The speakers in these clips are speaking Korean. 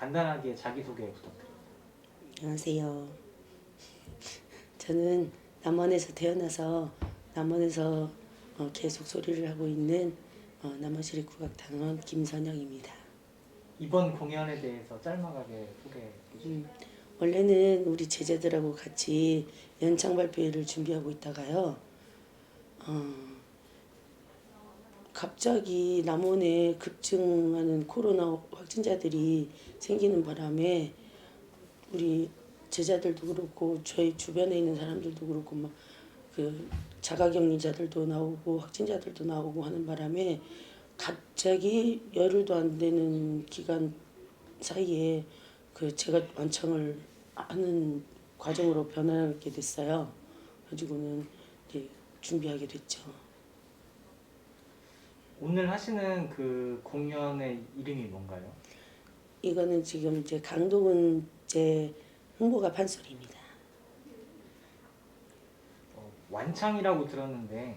간단하게 자기소개 부탁드립니다. 안녕하세요. 저는 남원에서 태어나서 남원에서 어, 계속 소리를 하고 있는 어, 남원시립 국악단원 김선영입니다. 이번 공연에 대해서 짤막하게 소개해 주시죠. 음, 원래는 우리 제자들하고 같이 연창 발표회를 준비하고 있다가요. 어, 갑자기 남원에 급증하는 코로나 확진자들이 생기는 바람에 우리 제자들도 그렇고 저희 주변에 있는 사람들도 그렇고 막 그 자가격리자들도 나오고 확진자들도 나오고 하는 바람에 갑자기 열흘도 안 되는 기간 사이에 그 제가 완창을 하는 과정으로 변하게 됐어요. 가지고는 이제 준비하게 됐죠. 오늘 하시는 그 공연의 이름이 뭔가요? 이거는 지금 이제 강동은 제 홍보가 판소리입니다. 어, 완창이라고 들었는데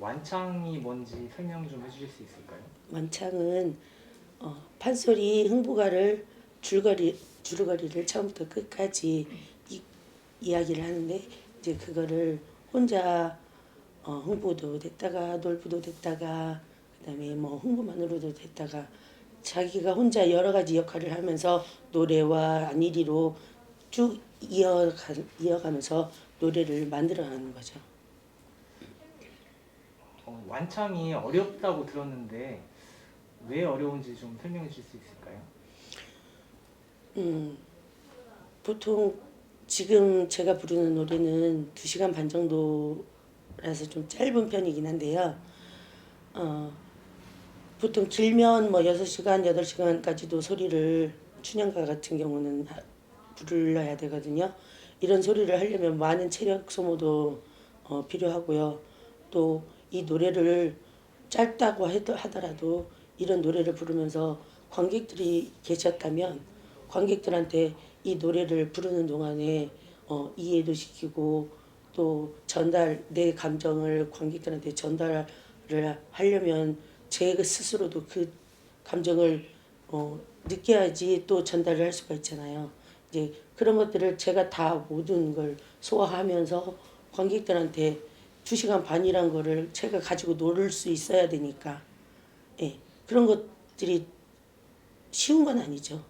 완창이 뭔지 설명 좀 해주실 수 있을까요? 완창은 어, 판소리 흥부가를 줄거리 줄거리를 처음부터 끝까지 이, 이야기를 하는데 이제 그거를 혼자 어, 흥부도 됐다가 놀부도 됐다가 그다음에 뭐 흥부만으로도 됐다가 자기가 혼자 여러 가지 역할을 하면서 노래와 안일이로 쭉 이어가, 이어가면서 노래를 만들어가는 거죠. 어, 완창이 어렵다고 들었는데 왜 어려운지 좀 설명해 주실 수 있을까요? 음, 보통 지금 제가 부르는 노래는 2시간 반 정도라서 좀 짧은 편이긴 한데요. 어, 보통 길면 뭐 6시간, 8시간까지도 소리를 춘향가 같은 경우는 하- 불러야 되거든요. 이런 소리를 하려면 많은 체력 소모도 어, 필요하고요. 또 이 노래를 짧다고 하더라도 이런 노래를 부르면서 관객들이 계셨다면 관객들한테 이 노래를 부르는 동안에 어, 이해도 시키고 또 전달 내 감정을 관객들한테 전달을 하려면 제 스스로도 그 감정을 어, 느껴야지 또 전달을 할 수가 있잖아요. 이제 그런 것들을 제가 다 모든 걸 소화하면서 관객들한테 두 시간 반이란 거를 제가 가지고 놀을 수 있어야 되니까 예 그런 것들이 쉬운 건 아니죠.